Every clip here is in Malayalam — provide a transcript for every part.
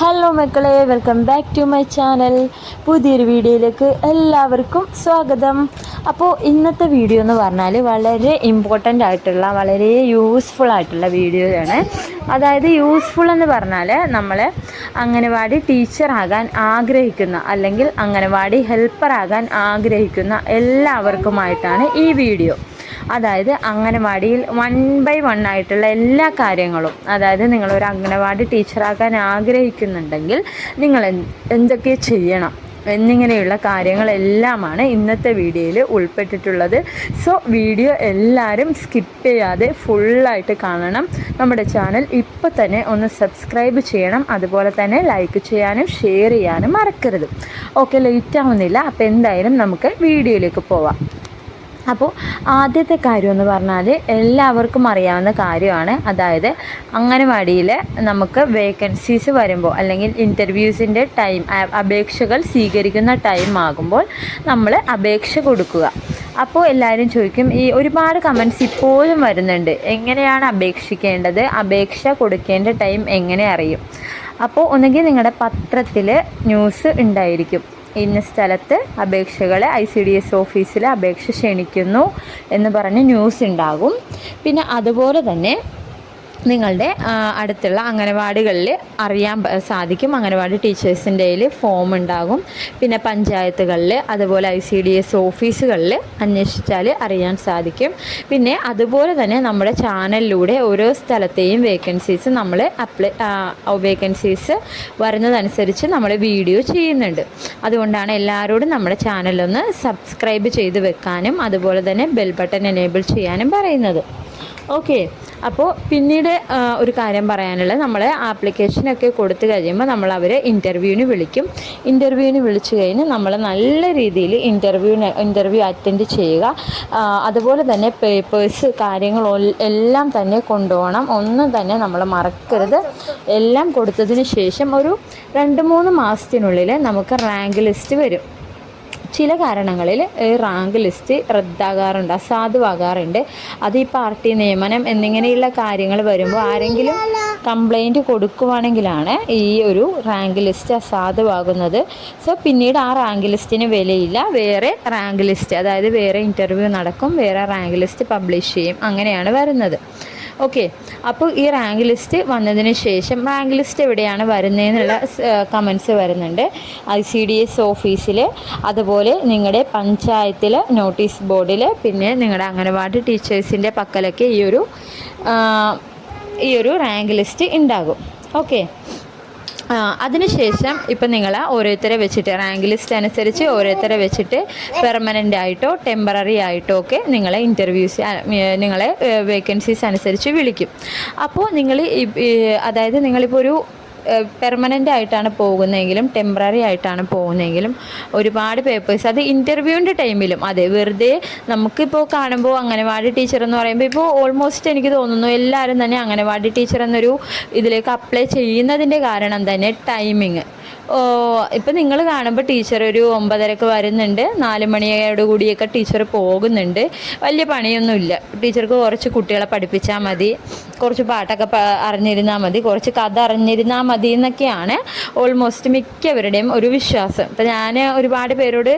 ഹലോ മക്കളെ welcome back to my channel പുതിയൊരു വീഡിയോയിലേക്ക് എല്ലാവർക്കും സ്വാഗതം. അപ്പോൾ ഇന്നത്തെ വീഡിയോ എന്ന് പറഞ്ഞാൽ വളരെ ഇമ്പോർട്ടന്റ് ആയിട്ടുള്ള വളരെ യൂസ്ഫുൾ ആയിട്ടുള്ള വീഡിയോയാണ് അതായത് യൂസ്ഫുൾ എന്ന് പറഞ്ഞാൽ നമ്മൾ അംഗനവാടി ടീച്ചറാകാൻ ആഗ്രഹിക്കുന്ന അല്ലെങ്കിൽ അംഗനവാടി ഹെൽപ്പറാകാൻ ആഗ്രഹിക്കുന്ന എല്ലാവർക്കുമായിട്ടാണ് ഈ വീഡിയോ അതായത് അംഗനവാടിയിൽ വൺ ബൈ വൺ ആയിട്ടുള്ള എല്ലാ കാര്യങ്ങളും അതായത് നിങ്ങളൊരു അംഗനവാടി ടീച്ചറാകാൻ ആഗ്രഹിക്കുന്നുണ്ടെങ്കിൽ നിങ്ങൾ എന്തൊക്കെ ചെയ്യണം എന്നിങ്ങനെയുള്ള കാര്യങ്ങളെല്ലാമാണ് ഇന്നത്തെ വീഡിയോയിൽ ഉൾപ്പെട്ടിട്ടുള്ളത്. സോ വീഡിയോ എല്ലാവരും സ്കിപ്പ് ചെയ്യാതെ ഫുള്ളായിട്ട് കാണണം. നമ്മുടെ ചാനൽ ഇപ്പോൾ തന്നെ ഒന്ന് സബ്സ്ക്രൈബ് ചെയ്യണം. അതുപോലെ തന്നെ ലൈക്ക് ചെയ്യാനും ഷെയർ ചെയ്യാനും മറക്കരുത്. ഓക്കെ ലേറ്റ് ആവുന്നില്ല. അപ്പോൾ എന്തായാലും നമുക്ക് വീഡിയോയിലേക്ക് പോവാം. അപ്പോൾ ആദ്യത്തെ കാര്യം എന്ന് പറഞ്ഞാൽ എല്ലാവർക്കും അറിയാവുന്ന കാര്യമാണ്. അതായത് അംഗനവാടിയിൽ നമുക്ക് വേക്കൻസീസ് വരുമ്പോൾ അല്ലെങ്കിൽ ഇന്റർവ്യൂസിന്റെ ടൈം അപേക്ഷകൾ സ്വീകരിക്കുന്ന ടൈം ആകുമ്പോൾ നമ്മൾ അപേക്ഷ കൊടുക്കുക. അപ്പോൾ എല്ലാവരും ചോദിക്കും ഈ ഒരുപാട് കമൻസ് ഇപ്പോഴും വരുന്നുണ്ട്. എങ്ങനെയാണ് അപേക്ഷിക്കേണ്ടത്? അപേക്ഷ കൊടുക്കേണ്ട ടൈം എങ്ങനെ അറിയും? അപ്പോൾ ഒന്നുകിൽ നിങ്ങളുടെ പത്രത്തിൽ ന്യൂസ് ഉണ്ടായിരിക്കും. ഇന്ന സ്ഥലത്ത് അപേക്ഷകളെ ഐ സി ഡി എസ് ഓഫീസിൽ അപേക്ഷ ക്ഷണിക്കുന്നു എന്ന് പറഞ്ഞ് ന്യൂസ് ഉണ്ടാകും. പിന്നെ അതുപോലെ തന്നെ നിങ്ങളുടെ അടുത്തുള്ള അംഗനവാടികളിൽ അറിയാൻ സാധിക്കും. അംഗനവാടി ടീച്ചേഴ്സിന്റെ ഫോം ഉണ്ടാകും. പിന്നെ പഞ്ചായത്തുകളിൽ അതുപോലെ ഐ സി ഡി എസ് ഓഫീസുകളിൽ അന്വേഷിച്ചാൽ അറിയാൻ സാധിക്കും. പിന്നെ അതുപോലെ തന്നെ നമ്മുടെ ചാനലിലൂടെ ഓരോ സ്ഥലത്തെയും വേക്കൻസീസ് നമ്മൾ അപ്ലൈ വേക്കൻസീസ് വരുന്നതനുസരിച്ച് നമ്മൾ വീഡിയോ ചെയ്യുന്നുണ്ട്. അതുകൊണ്ടാണ് എല്ലാവരോടും നമ്മുടെ ചാനലൊന്ന് സബ്സ്ക്രൈബ് ചെയ്ത് വെക്കാനും അതുപോലെ തന്നെ ബെൽ ബട്ടൺ എനേബിൾ ചെയ്യാനും പറയുന്നത്. ഓക്കെ. അപ്പോൾ പിന്നീട് ഒരു കാര്യം പറയാനുള്ളത്. നമ്മൾ ആപ്ലിക്കേഷനൊക്കെ കൊടുത്തു കഴിയുമ്പോൾ നമ്മൾ അവരെ ഇന്റർവ്യൂവിന് വിളിക്കും. ഇന്റർവ്യൂവിന് വിളിച്ചു കഴിഞ്ഞ് നമ്മൾ നല്ല രീതിയിൽ ഇന്റർവ്യൂവിന് ഇന്റർവ്യൂ അറ്റൻഡ് ചെയ്യുക. അതുപോലെ തന്നെ പേപ്പേഴ്സ് കാര്യങ്ങൾ എല്ലാം തന്നെ കൊണ്ടുപോകണം. ഒന്നും തന്നെ നമ്മൾ മറക്കരുത്. എല്ലാം കൊടുത്തതിന് ശേഷം ഒരു രണ്ട് മൂന്ന് മാസത്തിനുള്ളിൽ നമുക്ക് റാങ്ക് ലിസ്റ്റ് വരും. ചില കാരണങ്ങളിൽ റാങ്ക് ലിസ്റ്റ് റദ്ദാകാറുണ്ട് അസാധുവാകാറുണ്ട്. അത് ഈ പാർട്ടി നിയമനം എന്നിങ്ങനെയുള്ള കാര്യങ്ങൾ വരുമ്പോൾ ആരെങ്കിലും കംപ്ലൈന്റ് കൊടുക്കുവാണെങ്കിലാണ് ഈ ഒരു റാങ്ക് ലിസ്റ്റ് അസാധുവാകുന്നത്. സോ പിന്നീട് ആ റാങ്ക് ലിസ്റ്റിന് വിലയില്ല. വേറെ റാങ്ക് ലിസ്റ്റ് അതായത് വേറെ ഇന്റർവ്യൂ നടക്കും വേറെ റാങ്ക് ലിസ്റ്റ് പബ്ലിഷ് ചെയ്യും. അങ്ങനെയാണ് വരുന്നത്. ഓക്കെ അപ്പോൾ ഈ റാങ്ക് ലിസ്റ്റ് വന്നതിന് ശേഷം റാങ്ക് ലിസ്റ്റ് എവിടെയാണ് വരുന്നതെന്നുള്ള കമൻസ് വരുന്നുണ്ട്. ഐ സി ഡി എസ് ഓഫീസിൽ അതുപോലെ നിങ്ങളുടെ പഞ്ചായത്തിൽ നോട്ടീസ് ബോർഡിൽ പിന്നെ നിങ്ങളുടെ അംഗനവാടി ടീച്ചേഴ്സിന്റെ പക്കലൊക്കെ ഈ ഒരു ഈ ഒരു റാങ്ക് ലിസ്റ്റ് ഉണ്ടാകും ഓക്കെ അതിനുശേഷം ഇപ്പം നിങ്ങൾ ഓരോരുത്തരെ വെച്ചിട്ട് റാങ്ക് ലിസ്റ്റ് അനുസരിച്ച് ഓരോരുത്തരെ വെച്ചിട്ട് പെർമനന്റ് ആയിട്ടോ ടെമ്പററി ആയിട്ടോ ഒക്കെ നിങ്ങളെ ഇന്റർവ്യൂസ് നിങ്ങളെ വേക്കൻസീസ് അനുസരിച്ച് വിളിക്കും. അപ്പോൾ നിങ്ങൾ അതായത് നിങ്ങളിപ്പോൾ ഒരു പെർമനന്റ് ആയിട്ടാണ് പോകുന്നതെങ്കിലും ടെമ്പററി ആയിട്ടാണ് പോകുന്നതെങ്കിലും ഒരുപാട് പേപ്പേഴ്സ് അത് ഇന്റർവ്യൂവിന്റെ ടൈമിലും അതെ വെറുതെ നമുക്കിപ്പോൾ കാണുമ്പോൾ അംഗനവാടി ടീച്ചർ എന്ന് പറയുമ്പോൾ ഇപ്പോൾ ഓൾമോസ്റ്റ് എനിക്ക് തോന്നുന്നു എല്ലാവരും തന്നെ അംഗനവാടി ടീച്ചർ എന്നൊരു ഇതിലേക്ക് അപ്ലൈ ചെയ്യുന്നതിന്റെ കാരണം തന്നെ ടൈമിങ് ഇപ്പം നിങ്ങൾ കാണുമ്പോൾ ടീച്ചർ ഒരു ഒമ്പതരക്ക് വരുന്നുണ്ട്. നാല് മണിയോട് കൂടിയൊക്കെ ടീച്ചർ പോകുന്നുണ്ട്. വലിയ പണിയൊന്നുമില്ല. ടീച്ചർക്ക് കുറച്ച് കുട്ടികളെ പഠിപ്പിച്ചാൽ മതി. കുറച്ച് പാട്ടൊക്കെ അറിഞ്ഞിരുന്നാൽ മതി. കുറച്ച് കഥ അറിഞ്ഞിരുന്നാൽ മതി എന്നൊക്കെയാണ് ഓൾമോസ്റ്റ് മിക്കവരുടെയും ഒരു വിശ്വാസം. ഇപ്പം ഞാൻ ഒരുപാട് പേരോട്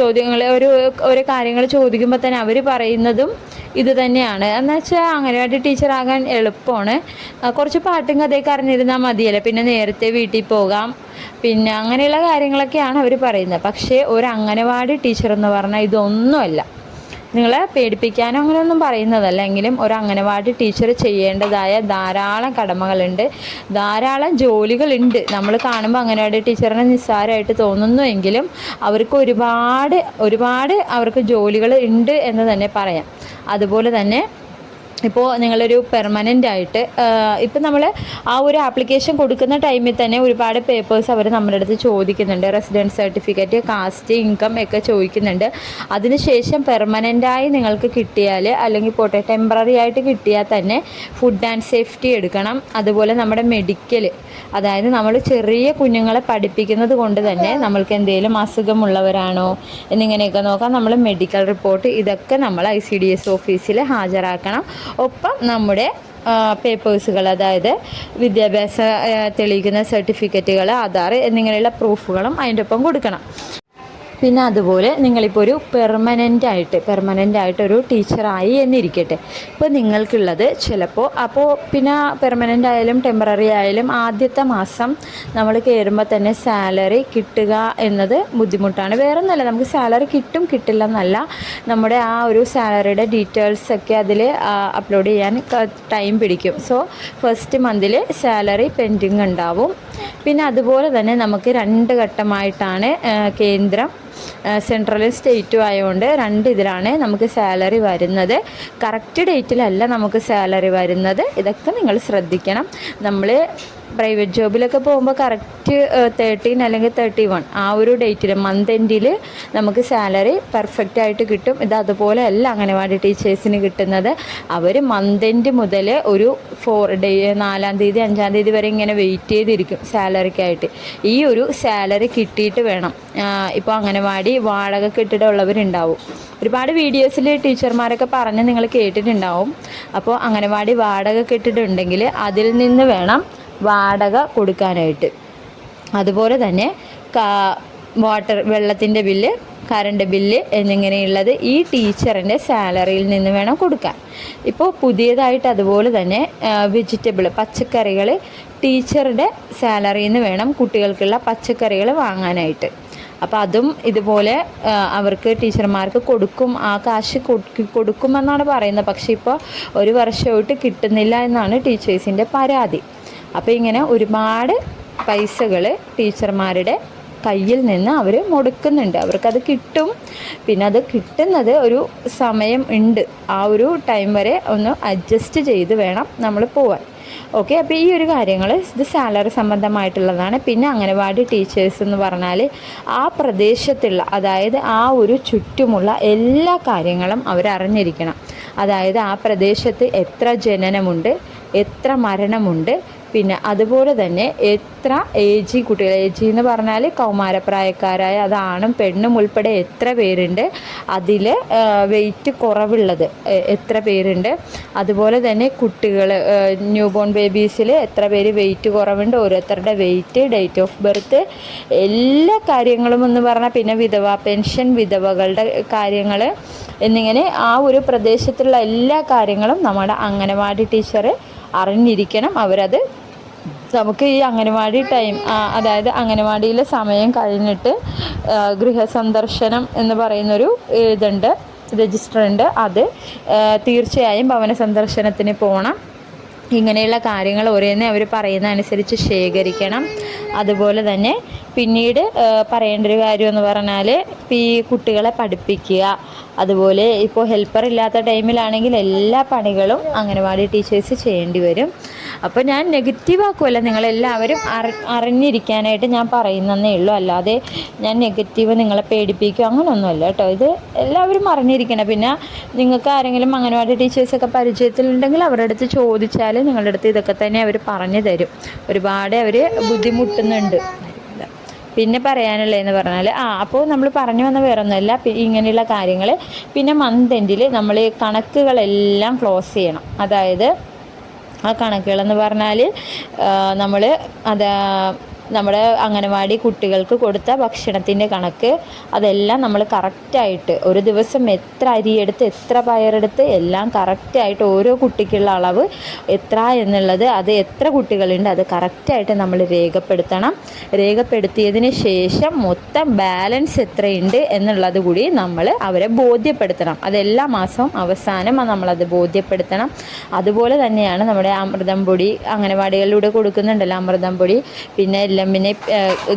ചോദ്യങ്ങൾ ഒരു ഓരോ കാര്യങ്ങൾ ചോദിക്കുമ്പോൾ തന്നെ അവർ പറയുന്നതും ഇത് തന്നെയാണ്. എന്ന് വെച്ചാൽ അംഗനവാടി ടീച്ചറാകാൻ എളുപ്പമാണ്. കുറച്ച് പാട്ടും കഥയൊക്കെ അറിഞ്ഞിരുന്നാൽ മതിയല്ലേ. പിന്നെ നേരത്തെ വീട്ടിൽ പോകാം. പിന്നെ അങ്ങനെയുള്ള കാര്യങ്ങളൊക്കെയാണ് അവർ പറയുന്നത്. പക്ഷേ ഒരു അംഗനവാടി ടീച്ചർ എന്ന് പറഞ്ഞാൽ ഇതൊന്നുമല്ല. നിങ്ങളെ പേടിപ്പിക്കാനോ അങ്ങനെയൊന്നും പറയുന്നതല്ല. എങ്കിലും ഒരു അംഗനവാടി ടീച്ചർ ചെയ്യേണ്ടതായ ധാരാളം കടമകളുണ്ട്. ധാരാളം ജോലികളുണ്ട്. നമ്മൾ കാണുമ്പോൾ അംഗനവാടി ടീച്ചറിനെ നിസ്സാരമായിട്ട് തോന്നുന്നു എങ്കിലും അവർക്ക് ഒരുപാട് ഒരുപാട് അവർക്ക് ജോലികൾ ഉണ്ട് എന്ന് തന്നെ പറയാം. അതുപോലെ തന്നെ ഇപ്പോൾ നിങ്ങളൊരു പെർമനന്റ് ആയിട്ട് ഇപ്പം നമ്മൾ ആ ഒരു ആപ്ലിക്കേഷൻ കൊടുക്കുന്ന ടൈമിൽ തന്നെ ഒരുപാട് പേപ്പേഴ്സ് അവർ നമ്മുടെ അടുത്ത് ചോദിക്കുന്നുണ്ട്. റെസിഡൻസ് സർട്ടിഫിക്കറ്റ് കാസ്റ്റ് ഇൻകം ഒക്കെ ചോദിക്കുന്നുണ്ട്. അതിനുശേഷം പെർമനന്റായി നിങ്ങൾക്ക് കിട്ടിയാൽ അല്ലെങ്കിൽ പോട്ടെ ടെമ്പററി ആയിട്ട് കിട്ടിയാൽ തന്നെ ഫുഡ് ആൻഡ് സേഫ്റ്റി എടുക്കണം. അതുപോലെ നമ്മുടെ മെഡിക്കൽ അതായത് നമ്മൾ ചെറിയ കുഞ്ഞുങ്ങളെ പഠിപ്പിക്കുന്നത് കൊണ്ട് തന്നെ നമ്മൾക്ക് എന്തെങ്കിലും അസുഖമുള്ളവരാണോ എന്നിങ്ങനെയൊക്കെ നോക്കാം. നമ്മൾ മെഡിക്കൽ റിപ്പോർട്ട് ഇതൊക്കെ നമ്മൾ ഐ സി ഡി എസ് ഓഫീസിൽ ഹാജരാക്കണം. ഒപ്പം നമ്മുടെ പേപ്പേഴ്സുകൾ അതായത് വിദ്യാഭ്യാസ തെളിയിക്കുന്ന സർട്ടിഫിക്കറ്റുകൾ ആധാർ എന്നിങ്ങനെയുള്ള പ്രൂഫുകളും അതിന്റെ ഒപ്പം കൊടുക്കണം. പിന്നെ അതുപോലെ നിങ്ങളിപ്പോൾ ഒരു പെർമനന്റ് ആയിട്ട് പെർമനന്റ് ആയിട്ടൊരു ടീച്ചറായി എന്നിരിക്കട്ടെ. ഇപ്പോൾ നിങ്ങൾക്കുള്ളത് ചിലപ്പോൾ അപ്പോൾ പിന്നെ പെർമനന്റ് ആയാലും ടെമ്പററി ആയാലും ആദ്യത്തെ മാസം നമ്മൾ കയറുമ്പോൾ തന്നെ സാലറി കിട്ടുക എന്നത് ബുദ്ധിമുട്ടാണ്. വേറെ ഒന്നല്ല നമുക്ക് സാലറി കിട്ടും കിട്ടില്ല എന്നല്ല നമ്മുടെ ആ ഒരു സാലറിയുടെ ഡീറ്റെയിൽസൊക്കെ അതിൽ അപ്ലോഡ് ചെയ്യാൻ ടൈം പിടിക്കും. സോ ഫസ്റ്റ് മന്തിൽ സാലറി പെൻഡിങ് ഉണ്ടാവും. പിന്നെ അതുപോലെ തന്നെ നമുക്ക് രണ്ട് ഘട്ടമായിട്ടാണ് കേന്ദ്രം സെൻട്രലും സ്റ്റേറ്റും ആയതുകൊണ്ട് രണ്ട് ഇതിലാണ് നമുക്ക് സാലറി വരുന്നത്. കറക്റ്റ് ഡേറ്റിലല്ല നമുക്ക് സാലറി വരുന്നത്. ഇതൊക്കെ നിങ്ങൾ ശ്രദ്ധിക്കണം. നമ്മൾ പ്രൈവറ്റ് ജോബിലൊക്കെ പോകുമ്പോൾ കറക്റ്റ് തേർട്ടീൻ അല്ലെങ്കിൽ തേർട്ടി വൺ ആ ഒരു ഡേറ്റിൽ മന്ത് എൻഡിൽ നമുക്ക് സാലറി പെർഫെക്റ്റ് ആയിട്ട് കിട്ടും. ഇത് അതുപോലെ അല്ല അംഗനവാടി ടീച്ചേഴ്സിന് കിട്ടുന്നത്. അവർ മന്ത് എൻഡ് മുതൽ ഒരു ഫോർ ഡേ നാലാം തീയതി അഞ്ചാം തീയതി വരെ ഇങ്ങനെ വെയിറ്റ് ചെയ്തിരിക്കും സാലറിക്കായിട്ട് ഈ ഒരു സാലറി കിട്ടിയിട്ട് വേണം. ഇപ്പോൾ അംഗനവാടി വാടക കെട്ടിടമുള്ളവരുണ്ടാവും ഒരുപാട് വീഡിയോസിൽ ടീച്ചർമാരൊക്കെ പറഞ്ഞ് നിങ്ങൾ കേട്ടിട്ടുണ്ടാവും. അപ്പോൾ അംഗനവാടി വാടക കെട്ടിടമുണ്ടെങ്കിൽ അതിൽ നിന്ന് വേണം വാടക കൊടുക്കാനായിട്ട്. അതുപോലെ തന്നെ വാട്ടർ വെള്ളത്തിന്റെ ബില്ല് കറണ്ട് ബില്ല് എന്നിങ്ങനെയുള്ളത് ഈ ടീച്ചറിന്റെ സാലറിയിൽ നിന്ന് വേണം കൊടുക്കാൻ. ഇപ്പോൾ പുതിയതായിട്ട് അതുപോലെ തന്നെ വെജിറ്റബിൾ പച്ചക്കറികൾ ടീച്ചറുടെ സാലറിയിൽ നിന്ന് വേണം കുട്ടികൾക്കുള്ള പച്ചക്കറികൾ വാങ്ങാനായിട്ട്. അപ്പോൾ അതും ഇതുപോലെ അവർക്ക് ടീച്ചർമാർക്ക് കൊടുക്കും ആ കാശ് കൊടു- കൊടുക്കുമെന്നാണ് പറയുന്നത്. പക്ഷേ ഇപ്പോൾ ഒരു വർഷമായിട്ട് കിട്ടുന്നില്ല എന്നാണ് ടീച്ചേഴ്സിന്റെ പരാതി. അപ്പോൾ ഇങ്ങനെ ഒരുപാട് പൈസകൾ ടീച്ചർമാരുടെ കയ്യിൽ നിന്ന് അവർ മുടക്കുന്നുണ്ട്. അവർക്കത് കിട്ടും. പിന്നെ അത് കിട്ടുന്നത് ഒരു സമയം ഉണ്ട്. ആ ഒരു ടൈം വരെ ഒന്ന് അഡ്ജസ്റ്റ് ചെയ്ത് വേണം നമ്മൾ പോവാൻ. ഓക്കെ അപ്പോൾ ഈ ഒരു കാര്യങ്ങൾ ഇത് സാലറി സംബന്ധമായിട്ടുള്ളതാണ്. പിന്നെ അംഗനവാടി ടീച്ചേഴ്സ് എന്ന് പറഞ്ഞാൽ ആ പ്രദേശത്തുള്ള അതായത് ആ ഒരു ചുറ്റുമുള്ള എല്ലാ കാര്യങ്ങളും അവരറിഞ്ഞിരിക്കണം. അതായത് ആ പ്രദേശത്ത് എത്ര ജനനമുണ്ട് എത്ര മരണമുണ്ട് പിന്നെ അതുപോലെ തന്നെ എത്ര ഏജി കുട്ടികൾ ഏജി എന്ന് പറഞ്ഞാൽ കൗമാരപ്രായക്കാരായ അതാണും പെണ്ണും ഉൾപ്പെടെ എത്ര പേരുണ്ട് അതിൽ വെയിറ്റ് കുറവുള്ളത് എത്ര പേരുണ്ട്. അതുപോലെ തന്നെ കുട്ടികൾ ന്യൂ ബോൺ ബേബീസിൽ എത്ര പേര് വെയിറ്റ് കുറവുണ്ട് ഓരോരുത്തരുടെ വെയിറ്റ് ഡേറ്റ് ഓഫ് ബർത്ത് എല്ലാ കാര്യങ്ങളും എന്ന് പറഞ്ഞാൽ പിന്നെ വിധവ പെൻഷൻ വിധവകളുടെ കാര്യങ്ങൾ എന്നിങ്ങനെ ആ ഒരു പ്രദേശത്തുള്ള എല്ലാ കാര്യങ്ങളും നമ്മുടെ അംഗനവാടി ടീച്ചർ അറിഞ്ഞിരിക്കണം അവരത് നമുക്ക് ഈ അംഗനവാടി ടൈം അതായത് അംഗനവാടിയിലെ സമയം കഴിഞ്ഞിട്ട് ഗൃഹസന്ദർശനം എന്ന് പറയുന്നൊരു ഇതുണ്ട് രജിസ്റ്റർ ഉണ്ട് അത് തീർച്ചയായും ഭവന സന്ദർശനത്തിന് പോകണം ഇങ്ങനെയുള്ള കാര്യങ്ങൾ ഓരോന്ന് അവർ പറയുന്ന അനുസരിച്ച് ശേഖരിക്കണം. അതുപോലെ തന്നെ പിന്നീട് പറയേണ്ട ഒരു കാര്യം എന്ന് പറഞ്ഞാൽ ഈ കുട്ടികളെ പഠിപ്പിക്കുക. അതുപോലെ ഇപ്പോൾ ഹെൽപ്പർ ഇല്ലാത്ത ടൈമിലാണെങ്കിൽ എല്ലാ പണികളും അംഗനവാടി ടീച്ചേഴ്സ് ചെയ്യേണ്ടി വരും. അപ്പോൾ ഞാൻ നെഗറ്റീവ് ആക്കുമല്ല നിങ്ങളെല്ലാവരും അറി അറിഞ്ഞിരിക്കാനായിട്ട് ഞാൻ പറയുന്നതേ ഉള്ളൂ. അല്ലാതെ ഞാൻ നെഗറ്റീവ് നിങ്ങളെ പേടിപ്പിക്കും? അങ്ങനെയൊന്നുമല്ല കേട്ടോ. ഇത് എല്ലാവരും അറിഞ്ഞിരിക്കണം. പിന്നെ നിങ്ങൾക്ക് ആരെങ്കിലും അംഗനവാടി ടീച്ചേഴ്സൊക്കെ പരിചയത്തിലുണ്ടെങ്കിൽ അവരുടെ അടുത്ത് ചോദിച്ചാൽ നിങ്ങളുടെ അടുത്ത് ഇതൊക്കെ തന്നെ അവർ പറഞ്ഞു തരും. ഒരുപാട് അവർ ബുദ്ധിമുട്ടുന്നുണ്ട്. പിന്നെ പറയാനുള്ളതെന്ന് പറഞ്ഞാൽ ആ അപ്പോൾ നമ്മൾ പറഞ്ഞു വന്ന വേറെ ഒന്നുമല്ല ഇങ്ങനെയുള്ള കാര്യങ്ങൾ പിന്നെ മന്ത് എൻഡിൽ നമ്മൾ കണക്കുകളെല്ലാം ക്ലോസ് ചെയ്യണം. അതായത് ആ കണക്കുകളെന്ന് പറഞ്ഞാൽ നമ്മൾ അത് നമ്മുടെ അംഗനവാടി കുട്ടികൾക്ക് കൊടുത്ത ഭക്ഷണത്തിന്റെ കണക്ക് അതെല്ലാം നമ്മൾ കറക്റ്റായിട്ട് ഒരു ദിവസം എത്ര അരിയെടുത്ത് എത്ര പയറെടുത്ത് എല്ലാം കറക്റ്റായിട്ട് ഓരോ കുട്ടിക്കുള്ള അളവ് എത്ര എന്നുള്ളത് അത് എത്ര കുട്ടികളുണ്ട് അത് കറക്റ്റായിട്ട് നമ്മൾ രേഖപ്പെടുത്തണം. രേഖപ്പെടുത്തിയതിന് ശേഷം മൊത്തം ബാലൻസ് എത്രയുണ്ട് എന്നുള്ളത് കൂടി നമ്മൾ അവരെ ബോധ്യപ്പെടുത്തണം. അതെല്ലാ മാസവും അവസാനം നമ്മളത് ബോധ്യപ്പെടുത്തണം. അതുപോലെ തന്നെയാണ് നമ്മുടെ അമൃതം പൊടി അംഗനവാടികളിലൂടെ കൊടുക്കുന്നുണ്ടല്ലോ അമൃതം പൊടി. പിന്നെ എല്ലാം പിന്നെ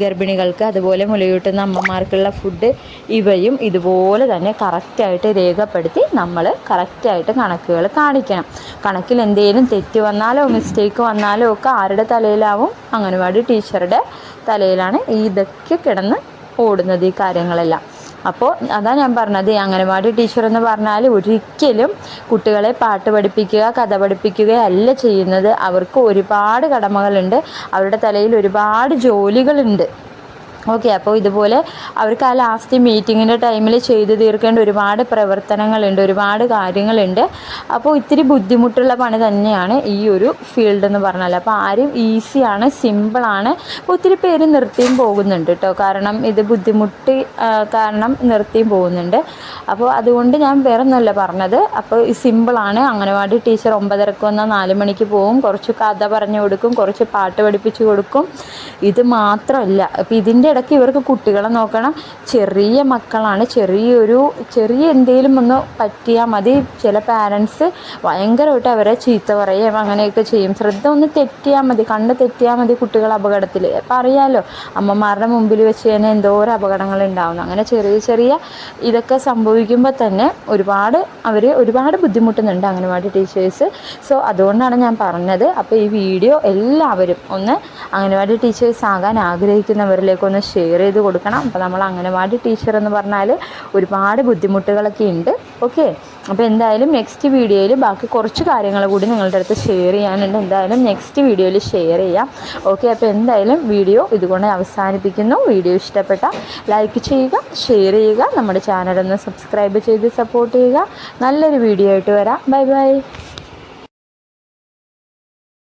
ഗർഭിണികൾക്ക് അതുപോലെ മുലയൂട്ടുന്ന അമ്മമാർക്കുള്ള ഫുഡ് ഇവയും ഇതുപോലെ തന്നെ കറക്റ്റായിട്ട് രേഖപ്പെടുത്തി നമ്മൾ കറക്റ്റായിട്ട് കണക്കുകൾ കാണിക്കണം. കണക്കിൽ എന്തെങ്കിലും തെറ്റ് വന്നാലോ മിസ്റ്റേക്ക് വന്നാലോ ഒക്കെ ആരുടെ തലയിലാവും? അംഗനവാടി ടീച്ചറുടെ തലയിലാണ് ഇതൊക്കെ കിടന്ന് ഓടുന്നത് ഈ കാര്യങ്ങളെല്ലാം. അപ്പോൾ അതാ ഞാൻ പറഞ്ഞത് അംഗനവാടി ടീച്ചർ എന്ന് പറഞ്ഞാൽ ഒരിക്കലും കുട്ടികളെ പാട്ട് പഠിപ്പിക്കുക കഥ പഠിപ്പിക്കുകയല്ല ചെയ്യുന്നത്. അവർക്ക് ഒരുപാട് കടമകളുണ്ട്. അവരുടെ തലയിൽ ഒരുപാട് ജോലികളുണ്ട്. ഓക്കെ അപ്പോൾ ഇതുപോലെ അവർക്ക് ആ ലാസ്റ്റ് മീറ്റിങ്ങിന്റെ ടൈമിൽ ചെയ്തു തീർക്കേണ്ട ഒരുപാട് പ്രവർത്തനങ്ങളുണ്ട് ഒരുപാട് കാര്യങ്ങളുണ്ട്. അപ്പോൾ ഇത്തിരി ബുദ്ധിമുട്ടുള്ള പണി തന്നെയാണ് ഈ ഒരു ഫീൽഡ് എന്ന് പറഞ്ഞാൽ അപ്പോൾ ആരും ഈസിയാണ് സിമ്പിളാണ് ഒത്തിരി പേര് നിർത്തിയും പോകുന്നുണ്ട് കേട്ടോ. കാരണം ഇത് ബുദ്ധിമുട്ട് കാരണം നിർത്തിയും പോകുന്നുണ്ട്. അപ്പോൾ അതുകൊണ്ട് ഞാൻ വേറെ ഒന്നുമല്ല പറഞ്ഞത് അപ്പോൾ സിമ്പിളാണ് അംഗനവാടി ടീച്ചർ ഒമ്പതരക്ക് വന്നാൽ നാല് മണിക്ക് പോകും. കുറച്ച് കഥ പറഞ്ഞു കൊടുക്കും കുറച്ച് പാട്ട് പഠിപ്പിച്ചു കൊടുക്കും. ഇത് മാത്രമല്ല അപ്പോൾ ഇതിന്റെ ഇടയ്ക്ക് ഇവർക്ക് കുട്ടികളെ നോക്കണം. ചെറിയ മക്കളാണ്. ചെറിയൊരു ചെറിയ എന്തെങ്കിലും ഒന്ന് പറ്റിയാൽ മതി. ചില പാരൻസ് ഭയങ്കരമായിട്ട് അവരെ ചീത്ത പറയുകയും അങ്ങനെയൊക്കെ ചെയ്യും. ശ്രദ്ധ ഒന്ന് തെറ്റിയാൽ മതി. കണ്ണ് തെറ്റിയാൽ മതി കുട്ടികൾ അപകടത്തിൽ അപ്പം അറിയാമല്ലോ അമ്മമാരുടെ മുമ്പിൽ വെച്ച് തന്നെ എന്തോരം അപകടങ്ങൾ ഉണ്ടാവുന്നു. അങ്ങനെ ചെറിയ ചെറിയ ഇതൊക്കെ സംഭവിക്കുമ്പോൾ തന്നെ ഒരുപാട് അവർ ഒരുപാട് ബുദ്ധിമുട്ടുന്നുണ്ട് അംഗനവാടി ടീച്ചേഴ്സ് സോ അതുകൊണ്ടാണ് ഞാൻ പറഞ്ഞത്. അപ്പോൾ ഈ വീഡിയോ എല്ലാവരും ഒന്ന് അംഗനവാടി ടീച്ചേഴ്സ് ആകാൻ ആഗ്രഹിക്കുന്നവരിലേക്ക് ഒന്ന് ഷെയർ ചെയ്ത് കൊടുക്കണം. അപ്പോൾ നമ്മൾ അംഗനവാടി ടീച്ചർ എന്ന് പറഞ്ഞാൽ ഒരുപാട് ബുദ്ധിമുട്ടുകളൊക്കെ ഉണ്ട്. ഓക്കെ അപ്പോൾ എന്തായാലും നെക്സ്റ്റ് വീഡിയോയിൽ ബാക്കി കുറച്ച് കാര്യങ്ങൾ കൂടി നിങ്ങളുടെ അടുത്ത് ഷെയർ ചെയ്യാനുണ്ട്. എന്തായാലും നെക്സ്റ്റ് വീഡിയോയിൽ ഷെയർ ചെയ്യാം. ഓക്കെ അപ്പോൾ എന്തായാലും വീഡിയോ ഇതുകൊണ്ട് അവസാനിപ്പിക്കുന്നു. വീഡിയോ ഇഷ്ടപ്പെട്ട ലൈക്ക് ചെയ്യുക ഷെയർ ചെയ്യുക നമ്മുടെ ചാനലൊന്ന് സബ്സ്ക്രൈബ് ചെയ്ത് സപ്പോർട്ട് ചെയ്യുക. നല്ലൊരു വീഡിയോ ആയിട്ട് വരാം. Bye bye